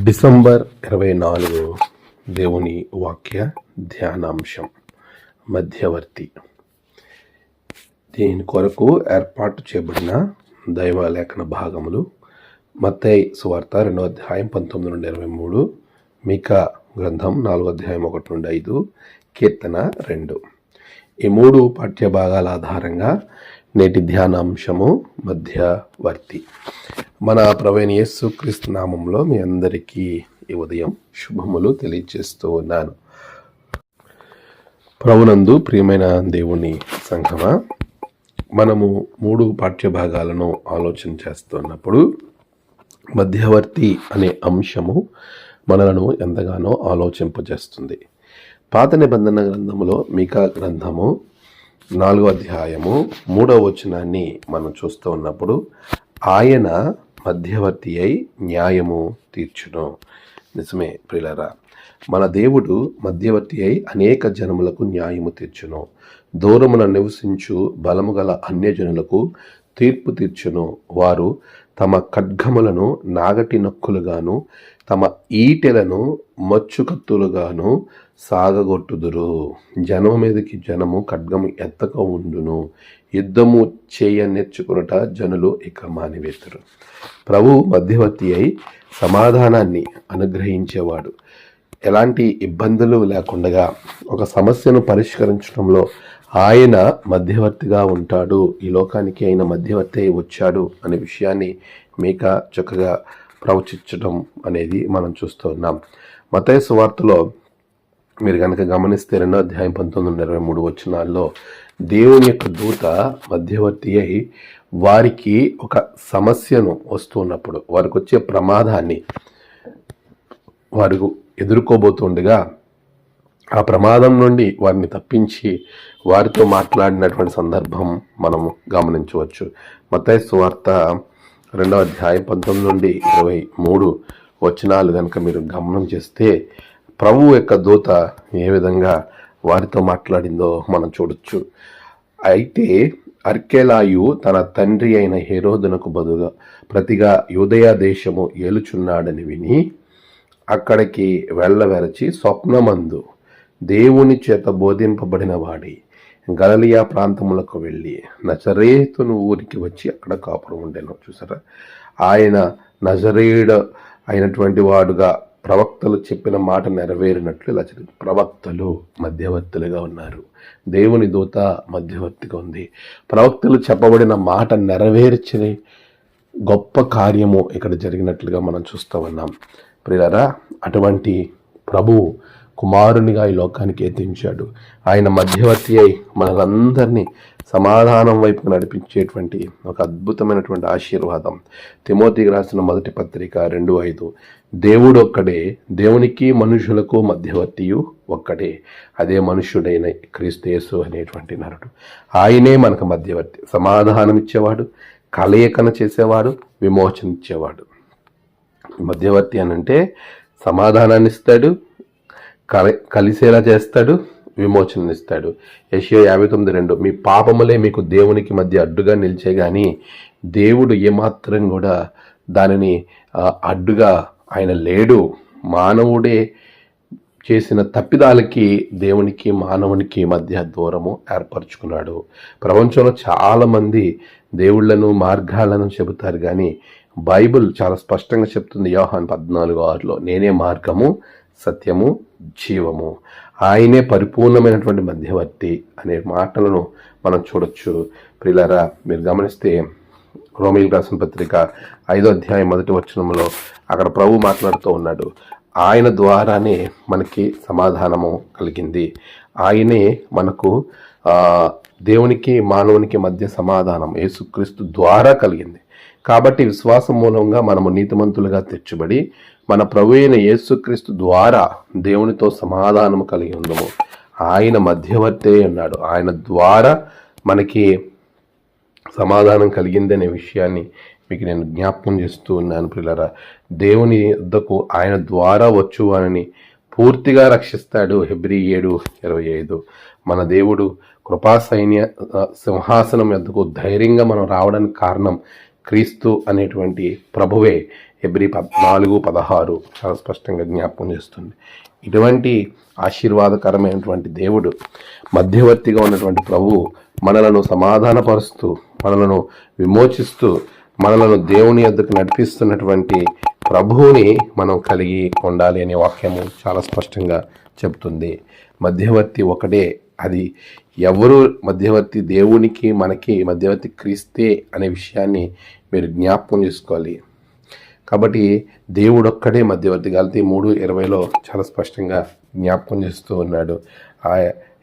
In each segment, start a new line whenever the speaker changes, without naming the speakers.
December ఇరవై నాలుగు దేవుని వాక్య ధ్యానాంశం మధ్యవర్తి. దీని కొరకు ఏర్పాటు చేయబడిన దైవలేఖన భాగములు మత్తయి సువార్త రెండో అధ్యాయం పంతొమ్మిది నుండి ఇరవై మూడు మికా గ్రంథం నాలుగో అధ్యాయం ఒకటి నుండి ఐదు కీర్తన రెండు. ఈ మూడు పాఠ్య భాగాల ఆధారంగా నేటి ధ్యానాంశము మధ్యవర్తి. మన ప్రవీణ్ యేసు నామంలో మీ అందరికీ ఈ ఉదయం శుభములు తెలియజేస్తూ ఉన్నాను. ప్రభునందు ప్రియమైన దేవుని సంఘమా మనము మూడు పాఠ్య భాగాలను ఆలోచన చేస్తున్నప్పుడు మధ్యవర్తి అనే అంశము మనలను ఎంతగానో ఆలోచింపజేస్తుంది. పాత నిబంధన గ్రంథములో మీకా గ్రంథము నాలుగో అధ్యాయము మూడవ వచనాన్ని మనం చూస్తూ ఉన్నప్పుడు ఆయన మధ్యవర్తి అయి న్యాయము తీర్చును. నిజమే ప్రిలరా మన దేవుడు మధ్యవర్తి అయి అనేక జనములకు న్యాయము తీర్చును. దూరమున నివసించు బలము గల అన్యజనులకు తీర్పు తీర్చును. వారు తమ ఖడ్గములను నాగటి నొక్కులుగాను తమ ఈటెలను మచ్చుకత్తులుగాను సాగగొట్టుదురు. జనము మీదకి జనము ఖడ్గము ఎత్తక ఉండును. యుద్ధము చేయ నేర్చుకున్నట జనులు ఇక మానివేతురు. ప్రభు మధ్యవర్తి అయి సమాధానాన్ని అనుగ్రహించేవాడు. ఎలాంటి ఇబ్బందులు లేకుండా ఒక సమస్యను పరిష్కరించడంలో ఆయన మధ్యవర్తిగా ఉంటాడు. ఈ లోకానికి ఆయన మధ్యవర్తి అయి వచ్చాడు అనే విషయాన్ని మీక చక్కగా ప్రవచించడం అనేది మనం చూస్తూ ఉన్నాం. మతయ సువార్తలో మీరు కనుక గమనిస్తే రెండో అధ్యాయం పంతొమ్మిది వందల ఇరవై మూడు వచనాల్లో దేవుని యొక్క దూత మధ్యవర్తి అయి వారికి ఒక సమస్యను వస్తున్నప్పుడు వారికి వచ్చే ప్రమాదాన్ని వారు ఎదుర్కోబోతుండగా ఆ ప్రమాదం నుండి వారిని తప్పించి వారితో మాట్లాడినటువంటి సందర్భం మనము గమనించవచ్చు. మతయ వార్త రెండవ అధ్యాయం పంతొమ్మిది నుండి ఇరవై మూడు వచనాలు కనుక మీరు గమనం చేస్తే ప్రభు యొక్క దూత ఏ విధంగా వారితో మాట్లాడిందో మనం చూడొచ్చు. అయితే అర్కెలాయు తన తండ్రి అయిన హేరోదునకు బదుగా ప్రతిగా యూదయ దేశము ఏలుచున్నాడని విని అక్కడికి వెళ్ళవెరచి స్వప్నమందు దేవుని చేత బోధింపబడిన వాడి గలలియా ప్రాంతములకు వెళ్ళి నజరేతును ఊరికి వచ్చి అక్కడ కాపురం ఉండేను. చూసారా? ఆయన నజరేయుడు అయినటువంటి వాడుగా ప్రవక్తలు చెప్పిన మాట నెరవేరినట్లు ఇలా జరిగింది ప్రవక్తలు మధ్యవర్తులుగా ఉన్నారు. దేవుని దూత మధ్యవర్తిగా ఉంది. ప్రవక్తలు చెప్పబడిన మాట నెరవేర్చిన గొప్ప కార్యము ఇక్కడ జరిగినట్లుగా మనం చూస్తూ ఉన్నాం. ప్రియులరా అటువంటి ప్రభువు కుమారునిగా ఈ లోకానికి ఎత్తించాడు ఆయన మధ్యవర్తి అయి మనలందరినీ సమాధానం వైపు నడిపించేటువంటి ఒక అద్భుతమైనటువంటి ఆశీర్వాదం. తిమోతికి రాసిన మొదటి పత్రిక రెండు ఐదు. దేవుడు ఒక్కడే దేవునికి మనుషులకు మధ్యవర్తియు ఒక్కడే. అదే మనుష్యుడైన క్రీస్తేసు అనేటువంటి నరుడు. ఆయనే మనకు మధ్యవర్తి. సమాధానం ఇచ్చేవాడు కలయికన చేసేవాడు విమోచన ఇచ్చేవాడు మధ్యవర్తి అని అంటే సమాధానాన్ని ఇస్తాడు కలిసేలా చేస్తాడు విమోచననిస్తాడు. యశియో యాభై తొమ్మిది రెండు మీ పాపములే మీకు దేవునికి మధ్య అడ్డుగా నిలిచే కానీ దేవుడు ఏమాత్రం కూడా దానిని అడ్డుగా ఆయన లేడు. మానవుడే చేసిన తప్పిదాలకి దేవునికి మానవునికి మధ్య దూరము ఏర్పరచుకున్నాడు. ప్రపంచంలో చాలామంది దేవుళ్ళను మార్గాలను చెబుతారు కానీ బైబిల్ చాలా స్పష్టంగా చెప్తుంది. యోహాన్ పద్నాలుగు ఆరులో నేనే మార్గము సత్యము జీవము. ఆయనే పరిపూర్ణమైనటువంటి మధ్యవర్తి అనే మాటలను మనం చూడొచ్చు. ప్రిలరా మీరు గమనిస్తే రోమిల్ రాసిన పత్రిక ఐదో అధ్యాయం మొదటి వచనంలో అక్కడ ప్రభు మాట్లాడుతూ ఉన్నాడు. ఆయన ద్వారానే మనకి సమాధానము కలిగింది. ఆయనే మనకు దేవునికి మానవునికి మధ్య సమాధానం యేసుక్రీస్తు ద్వారా కలిగింది. కాబట్టి విశ్వాసం మూలంగా మనము నీతిమంతులుగా తెచ్చుబడి మన ప్రభు అయిన యేసుక్రీస్తు ద్వారా దేవునితో సమాధానము కలిగి ఉందము. ఆయన మధ్యవర్తే ఉన్నాడు. ఆయన ద్వారా మనకి సమాధానం కలిగిందనే విషయాన్ని మీకు నేను జ్ఞాపకం చేస్తూ ఉన్నాను పిల్లరా దేవుని వద్దకు ఆయన ద్వారా వచ్చు అని పూర్తిగా రక్షిస్తాడు హెబ్రి ఏడు ఇరవై ఐదు. మన దేవుడు కృపా సైన్య సింహాసనం ఎద్దకు ధైర్యంగా మనం రావడానికి కారణం క్రీస్తు అనేటువంటి ప్రభువే ఎబ్రి పద్నాలుగు పదహారు చాలా స్పష్టంగా జ్ఞాపకం చేస్తుంది. ఇటువంటి ఆశీర్వాదకరమైనటువంటి దేవుడు మధ్యవర్తిగా ఉన్నటువంటి ప్రభువు మనలను సమాధానపరుస్తూ మనలను విమోచిస్తూ మనలను దేవుని యొద్దకు నడిపిస్తున్నటువంటి ప్రభువుని మనం కలిగి ఉండాలి అనే వాక్యము చాలా స్పష్టంగా చెప్తుంది. మధ్యవర్తి ఒకటే అది ఎవరు మధ్యవర్తి దేవునికి మనకి మధ్యవర్తి క్రీస్తే అనే విషయాన్ని మీరు జ్ఞాపకం చేసుకోవాలి. కాబట్టి దేవుడు ఒక్కడే మధ్యవర్తి. గలతి మూడు ఇరవైలో చాలా స్పష్టంగా జ్ఞాపకం చేస్తూ ఉన్నాడు. ఆ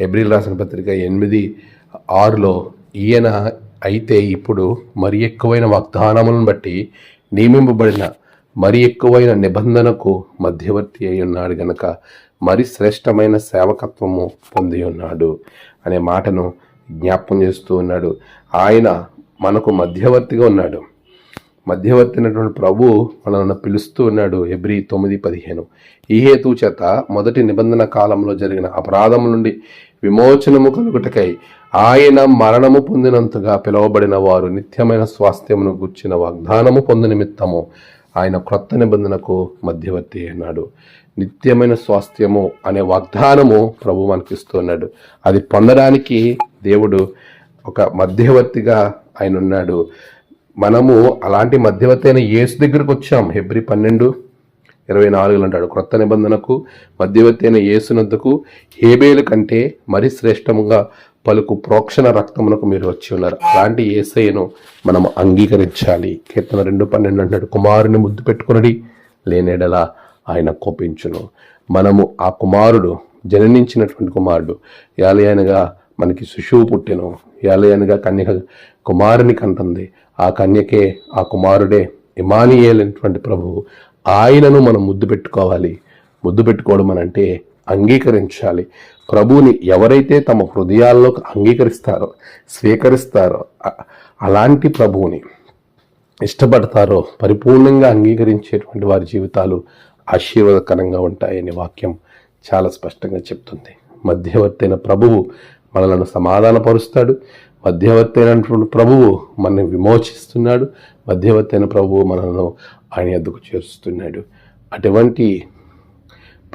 ఎబ్రిల్ రాసిన పత్రిక ఎనిమిది ఆరులో ఈయన అయితే ఇప్పుడు మరి ఎక్కువైన వాగ్దానములను బట్టి నియమింపబడిన మరి ఎక్కువైన నిబంధనకు మధ్యవర్తి అయి ఉన్నాడు గనక. మరి శ్రేష్టమైన సేవకత్వము పొంది ఉన్నాడు అనే మాటను జ్ఞాపం చేస్తూ ఉన్నాడు. ఆయన మనకు మధ్యవర్తిగా ఉన్నాడు. మధ్యవర్తి అయినటువంటి ప్రభు మనల్ని పిలుస్తూ ఉన్నాడు ఎబ్రి తొమ్మిది పదిహేను. ఈ హేతు చేత మొదటి నిబంధన కాలంలో జరిగిన అపరాధం నుండి విమోచనము కలుగుటకై ఆయన మరణము పొందినంతగా పిలువబడిన వారు నిత్యమైన స్వాస్థ్యమును గుర్చిన వాగ్దానము పొందు నిమిత్తము ఆయన క్రొత్త నిబంధనకు మధ్యవర్తి అన్నాడు నిత్యమైన స్వాస్థ్యము అనే వాగ్దానము ప్రభు మనకిస్తున్నాడు. అది పొందడానికి దేవుడు ఒక మధ్యవర్తిగా ఆయన ఉన్నాడు మనము అలాంటి మధ్యవర్తి అయిన యేసు దగ్గరకు వచ్చాం. హెబ్రి పన్నెండు ఇరవై నాలుగులు అంటాడు క్రొత్త నిబంధనకు మధ్యవర్తి అయిన యేసునందుకు హేబేలు కంటే మరి శ్రేష్టముగా పలుకు ప్రోక్షణ రక్తమునకు మీరు వచ్చి ఉన్నారు. అలాంటి ఏసయ్యను మనం అంగీకరించాలి. కీర్తన రెండు పన్నెండు అంటాడు కుమారుని ముద్దు పెట్టుకునడి లేనేడలా ఆయన కోపించును. మనము ఆ కుమారుడు జననించినటువంటి కుమారుడు యాలయనగా మనకి శిశువు పుట్టెను. యాలయనగా కన్యక కుమారుని కంటుంది. ఆ కన్యకే ఆ కుమారుడే ఇమానియేలైనటువంటి ప్రభువు ఆయనను మనం ముద్దు పెట్టుకోవాలి. ముద్దు పెట్టుకోవడం అని అంటే అంగీకరించాలి. ప్రభువుని ఎవరైతే తమ హృదయాల్లో అంగీకరిస్తారో స్వీకరిస్తారో అలాంటి ప్రభువుని ఇష్టపడతారో పరిపూర్ణంగా అంగీకరించేటువంటి వారి జీవితాలు ఆశీర్వాదకరంగా ఉంటాయనే వాక్యం చాలా స్పష్టంగా చెప్తుంది. మధ్యవర్తి అయిన ప్రభువు మనలను సమాధానపరుస్తాడు. మధ్యవర్తి అయినటువంటి ప్రభువు మనల్ని విమోచిస్తున్నాడు. మధ్యవర్తి అయిన ప్రభువు మనలను ఆయన ఎద్దుకు చేరుస్తున్నాడు. అటువంటి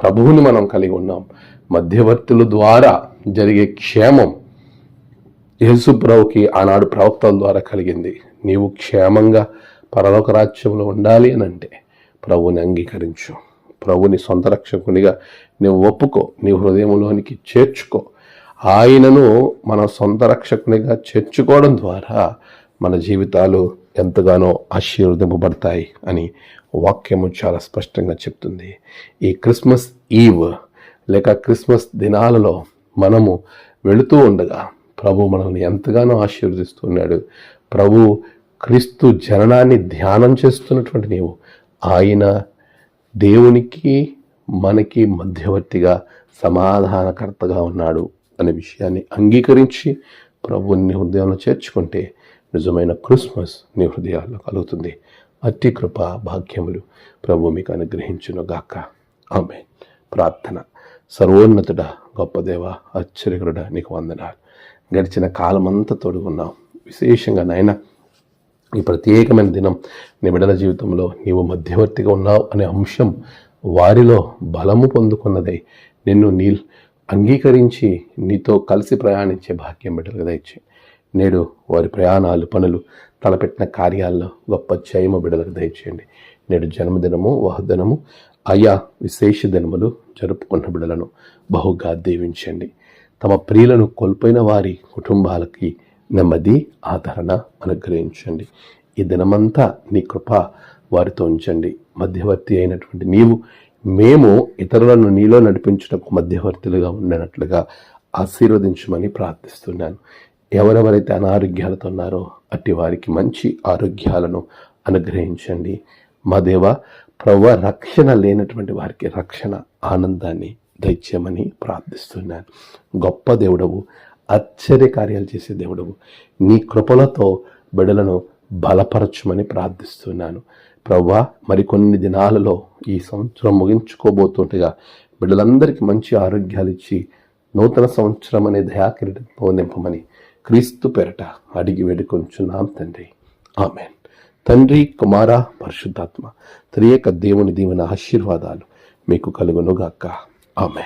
ప్రభువుని మనం కలిగి ఉన్నాం. మధ్యవర్తుల ద్వారా జరిగే క్షేమం యేసుప్రభుకి ఆనాడు ప్రవక్తల ద్వారా కలిగింది. నీవు క్షేమంగా పరలోక రాజ్యంలో ఉండాలి అని అంటే ప్రభుని అంగీకరించు. ప్రభుని సొంత రక్షకునిగా నువ్వు ఒప్పుకో నీ హృదయంలోనికి చేర్చుకో. ఆయనను మన సొంత రక్షకునిగా చేర్చుకోవడం ద్వారా మన జీవితాలు ఎంతగానో ఆశీర్వదింపబడతాయి అని వాక్యము చాలా స్పష్టంగా చెప్తుంది. ఈ క్రిస్మస్ ఈవ్ లేక క్రిస్మస్ దినాలలో మనము వెళుతూ ఉండగా ప్రభు మనల్ని ఎంతగానో ఆశీర్వదిస్తున్నాడు ప్రభు క్రీస్తు జననాన్ని ధ్యానం చేస్తున్నటువంటి నీవు ఆయన దేవునికి మనకి మధ్యవర్తిగా సమాధానకర్తగా ఉన్నాడు అనే విషయాన్ని అంగీకరించి ప్రభువుని నీ హృదయంలో చేర్చుకుంటే నిజమైన క్రిస్మస్ నీ హృదయాల్లో కలుగుతుంది. అతి కృప భాగ్యములు ప్రభు మీకు అనుగ్రహించును గాక. ఆమె ప్రార్థన. సర్వోన్నతుడ గొప్ప దేవ ఆశ్చర్యకరుడ నీకు వందనాలు. గడిచిన కాలమంతా తోడుకున్నాం విశేషంగా నాయన ఈ ప్రత్యేకమైన దినం నీ బిడ్డల జీవితంలో నీవు మధ్యవర్తిగా ఉన్నావు అనే అంశం వారిలో బలము పొందుకున్నదై. నిన్ను నీ అంగీకరించి నీతో కలిసి ప్రయాణించే భాగ్యం బిడ్డలకు దయచే. నేడు వారి ప్రయాణాలు పనులు తలపెట్టిన కార్యాల్లో గొప్ప జయము బిడ్డలకు దయచేయండి. నేడు జన్మదినము వహదినము ఆయా విశేష దినములు జరుపుకున్న బిడ్డలను బహుగా దీవించండి. తమ ప్రియులను కోల్పోయిన వారి కుటుంబాలకి నెమ్మది ఆదరణ అనుగ్రహించండి. ఈ దినమంతా నీ కృప వారితో ఉంచండి. మధ్యవర్తి అయినటువంటి నీవు మేము ఇతరులను నీలో నడిపించుటకు మధ్యవర్తులుగా ఉండనట్లుగా ఆశీర్వదించమని ప్రార్థిస్తున్నాను. ఎవరెవరైతే అనారోగ్యాలతో ఉన్నారో అట్టి వారికి మంచి ఆరోగ్యాలను అనుగ్రహించండి. మా దేవ ప్రవ రక్షణ లేనటువంటి వారికి రక్షణ ఆనందాన్ని దయచేయమని ప్రార్థిస్తున్నాను. గొప్ప దేవుడవు ఆశ్చర్య కార్యాలు చేసే దేవుడు. నీ కృపలతో బిడలను బలపరచమని ప్రార్థిస్తున్నాను. ప్రవ్వా మరికొన్ని దినాలలో ఈ సంవత్సరం ముగించుకోబోతుండగా బిడ్డలందరికీ మంచి ఆరోగ్యాలు ఇచ్చి నూతన సంవత్సరం అనే దయాకిరీటంతో నింపమని క్రీస్తు పెరట అడిగి వేడుకొంచున్నాం తండ్రి. ఆమెన్. తండ్రి కుమార పరిశుద్ధాత్మ త్రియక దేవుని దీవెన ఆశీర్వాదాలు మీకు కలుగునుగాక. ఆమె